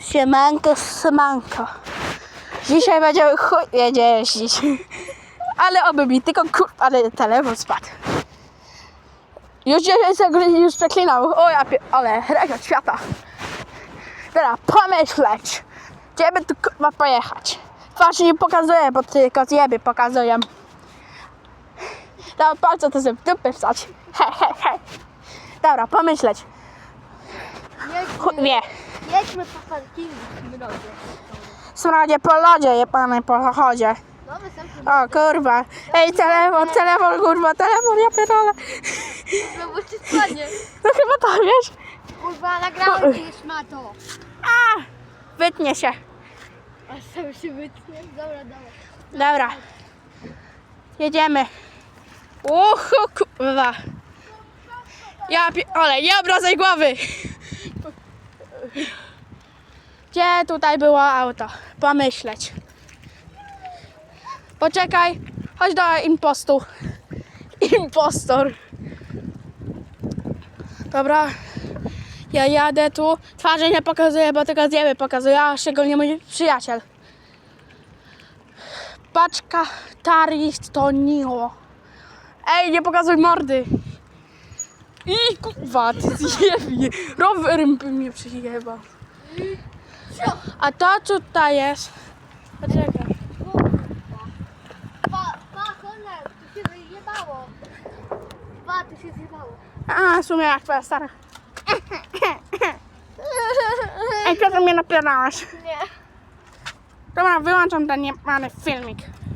Siemanko, siemanko. Dzisiaj będziemy chuj jeździć. Ale oby mi tylko kur... ale telefon spadł. Już 10 sekund już przeklinał. O ja pie... ale rekord świata. Teraz pomyśleć. Gdzie by tu kurwa pojechać? Twarz nie pokazuję, bo tylko zjeby pokazuję. Dobra, palce to sobie w dupę wstać. He, he, he. Dobra, pomyśleć. Chuj wie. Jedźmy po parkingu rodzie. Smrodzie po lodzie, je pany po chodzie. No występny. O kurwa. Ej, telefon, telefon, kurwa, telefon, ja pierdolę. No bo ci spadnie. No chyba to, wiesz? Kurwa, nagrałem ci już ma to. A! Wytnie się. A sam się wytnie. Dobra, dobra. Dobra. Jedziemy. Uhu, kurwa. Ja pierdolę, nie obracaj głowy. Tutaj było auto? Pomyśleć. Poczekaj. Chodź do impostu. Impostor. Dobra. Ja jadę tu. Twarzy nie pokazuję, bo tylko zjemy pokazuję, a szczególnie mój przyjaciel. Paczka Tarist to Nio. Ej, nie pokazuj mordy. I kurwa, ty zjebie. Rowerem by mnie przyjebał. A to tutaj jest. Poczekaj. Pa, pa, Konrad, tu się wyjebało. Pa, tu się zjebało. A, w sumie jak twoja stara. Ej, ty mnie napierałaś? Nie. Dobra, wyłączam ten niepany filmik.